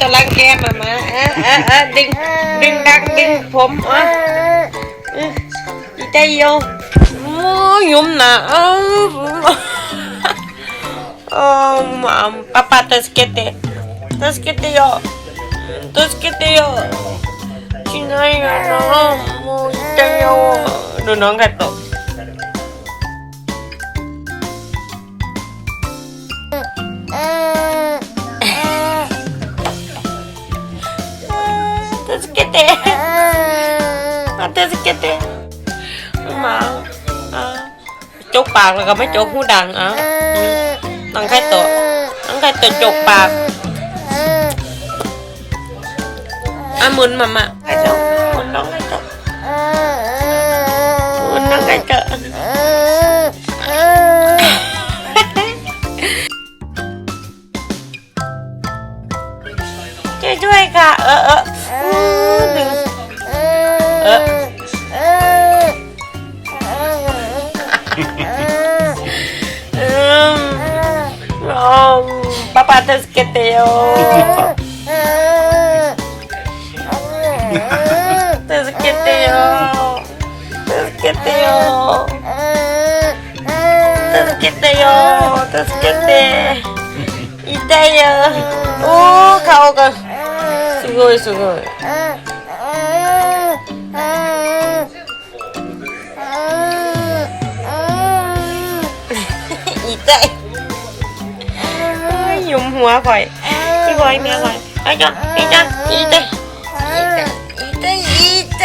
จะลังแกมามาเออเออเออดึง ดึงดักดึงผมออเอออีใจโยโอ้ยมนะเออเออมาป้าป้าตัสเกตเตตัสเกตเตโยตัสเกตเตโยที่ไหนกันเนาะโอ้ยใจโยดูน้องกัดตก ปากแล้วก็ไม่จกหูดังอะอืมต้องใครตัวต้องใครตัวจกปากอะหมุนมามาใครตัวหมุนน้องใครตัวหมุนน้องใครตัวช่วยด้วยค่ะ เออเอออู้ 됐겠대요. 됐겠대요. 됐겠대요. 됐겠대요. 됐겠대. 이따요. 오, 가오가. 수고해, 수고해. มหัวข่อยพี่บอยเมียข่อยไอ้จ้ะไอ้จ้ะอีเตอีเตอีเตอีเต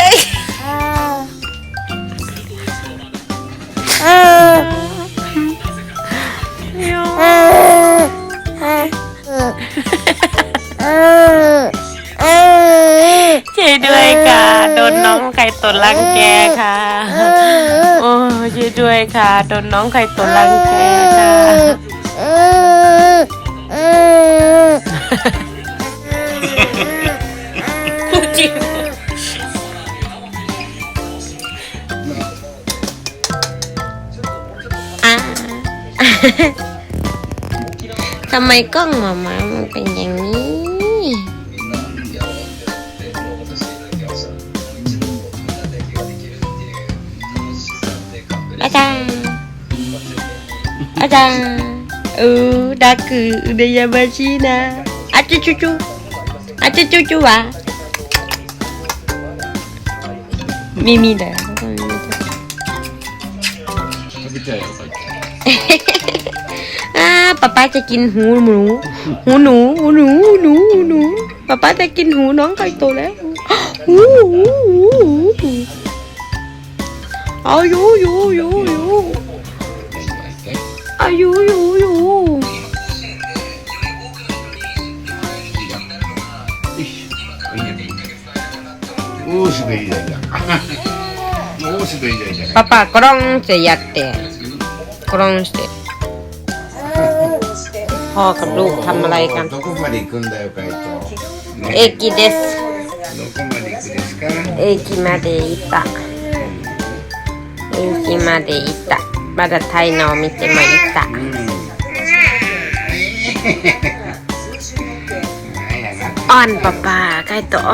ช่วยด้วยค่ะ โดนน้องไข่ตดรังแกค่ะโอ้ช่วยด้วยค่ะ โดนน้องไข่ตดรังแกค่ะ จริงอะทำไมกล้องหมามามันเป็นอย่างนี้ อาจารย์อาจารย์เออดักคืออุดยาบาชินะอาจจะจูจู 아주 쪼쪼와 미미다 à, papa sẽ kín hú nú. Hú nú hú nú hú nú papa sẽ kín hú nón coi tôi đấy. Hú hú hú hú. Ai dú dú dú dú ai dú dú dú おーしべいじゃいじゃんおーしべいじゃいじゃん ป๊าป๊ากล้องจะยัดแต่กล้องしてพ่อกับลูกทำอะไรกัน どこまで行くんだよカイトね駅ですどこまで行くですか駅まで行った駅まで行ったまだタイのお店も行ったうんなんやな อ้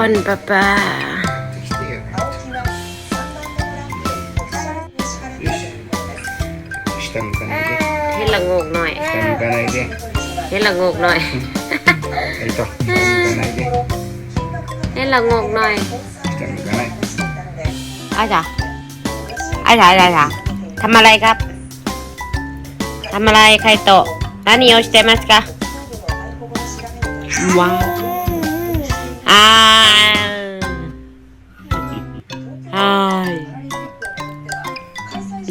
อ ละงกหน่อย 下向かないで ให้ละงกหน่อย カイト下向かないで ให้ละงกหน่อย 下向かない อาจ๋าอาจ๋าอาจ๋าทำอะไรครับทำอะไรใครโตะ何をしてますかว้าวอ่าใช่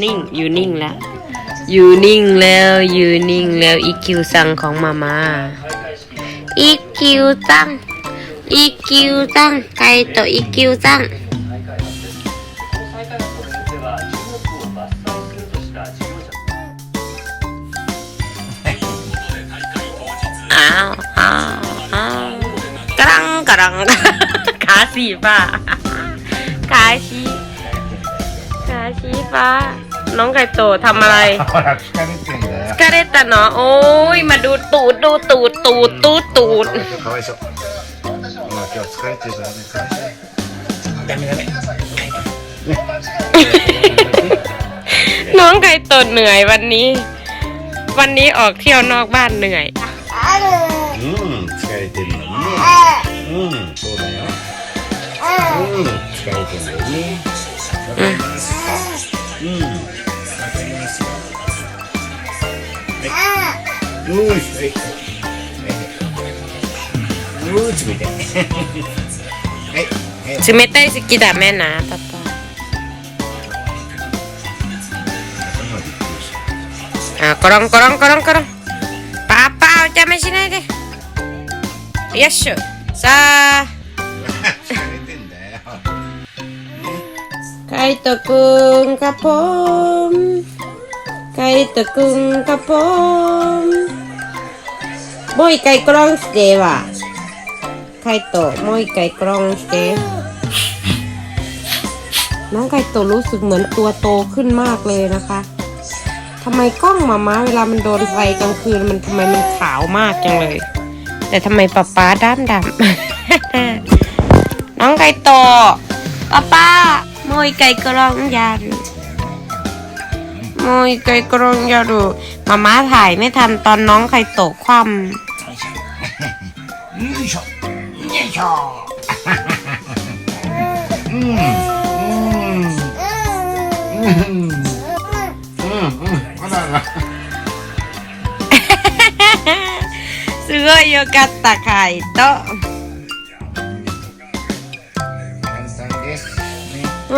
นิ่ง อยู่นิ่งแล้ว อยู่นิ่งแล้วอยู่นิ่งแล้วอีคิวซังของมาม่าอีคิวซังอีคิวซังไก่โตะอีคิวซังอ้าวอ้าวอ้าวกรังกรังขาสีฟ้าขาชีขาชีฟ้า น้องไก่โตทำอะไร ほら疲れてんだよ กระเด็ดตะเนาะโอ้ย มาดูตูดดูตูดตูดตูดตูด かわいそう 今日疲れてるからね会社ダメダメ น้องไก่โตเหนื่อยวันนี้ วันนี้ออกเที่ยวนอกบ้านเหนื่อย うん疲れてるのにねうんそうだようん疲れてるのにねわかりますうん 冷たいはいはい冷たい好きだめなパパあコロンコロンコロンコロンパパお邪魔しないでよっしょさあ疲れてん ไก่ตะกุงกับผมมวยไก่กรองสเตว่ะไก่ตมวยไก่กรองสเตน้องไก่โตรู้สึกเหมือนตัวโตขึ้นมากเลยนะคะทำไมกล้องมาม้าเวลามันโดนไฟกลางคืนมันทำไมมันขาวมากจังเลย แต่ทำไมป๊าป๊าด้ามดำน้องไก่โตป๊าป๊ามวยไก่กรองยัน ดูมวยไก่กรองยาดูมาม้าถ่ายไม่ทันตอนน้องไก่โตคว่ よいしょよいしょうんうんうんうんうんあらあらำすごいよかったカイト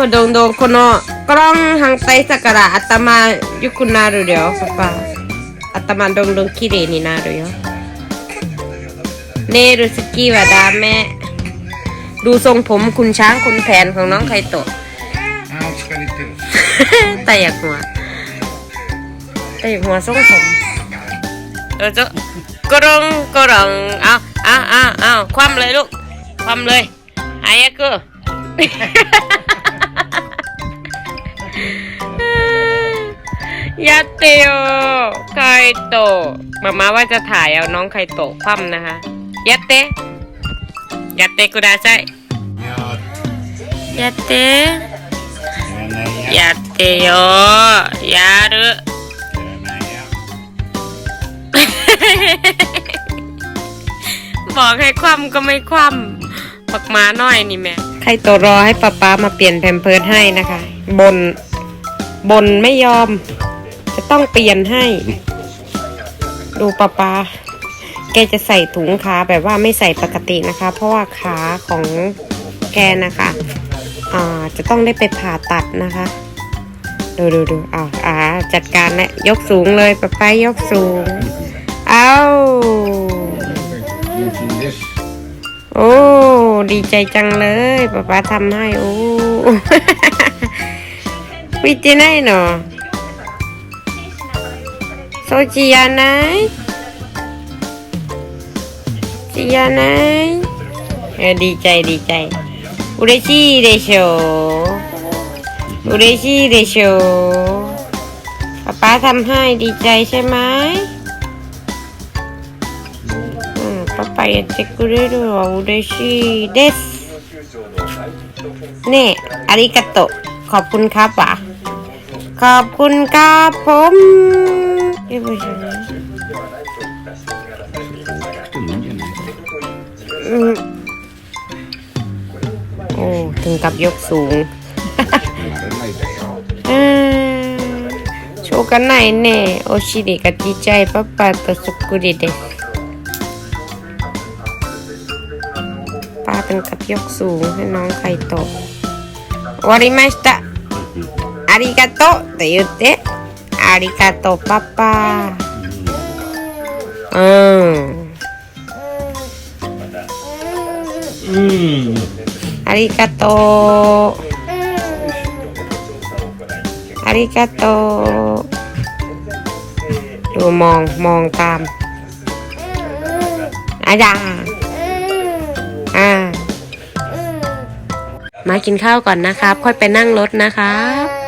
ねもうどんどんこのコロン反対したから頭良くなるよパパ頭どんどん綺麗になるよネイルสกี้はダメดูทรงผมคุณช้างคุณแผนของน้องไคโตะ あー疲れてる แต่อยากหัวแต่อยากหัวทรงผมเออจะกรองกรองเอาเอาเอาเอาคว่ำเลยลูก คว่ำเลยหายกู ยัตเตียวไคโตมาม่าว่าจะถ่ายเอาน้องไคโตคว่ำนะคะ ยัตเตยัตเตกุดาใช่ยัตเตยัตเตียวยารุบอกให้คว่ำก็ไม่คว่ำปักมาน้อยนี่แม่ ใครตัวรอให้ป้าป้ามาเปลี่ยนแผ่นเพิร์ให้นะคะบนบนไม่ยอม จะต้องเปลี่ยนให้ ดูป้าป้าแกจะใส่ถุงขาแบบว่าไม่ใส่ปกตินะคะ เพราะว่าขาของแกนะคะอ่าจะต้องได้ไปผ่าตัดนะคะ ดูดูดูอ้าวอ่าจัดการและยกสูงเลยป้าป้ายกสูง เอา โอ้ ดีใจจังเลยป๊าป๊าทำให้โอ้วิจิไหนเนาะโซจิยาไหนจิยาไหนเออดีใจดีใจอุเรชิเดชอุเรชิเดชป๊าป๊าทำให้ดีใจใช่ไหม うん、パパやってくれるわ嬉しいですねえありがとうขอบคุณครับอ่ะขอบคุณครับผมเอ้ยไม่ใช่นะ でもいいんじゃない อืมโอ้ถึงกับยกสูง やらないだようんしょうがないねお尻がちっちゃいパパとそっくりで ป้าเป็นกระเทียกสูงให้น้องไข่ตกวาริมาสตะอาริกาโตแต่ยุติอาริกาโตป้าป้าอืมอืมอาริกาโตอาริกาโตดูมองมองตามอาจารย์ มากินข้าวก่อนนะครับ ค่อยไปนั่งรถนะครับ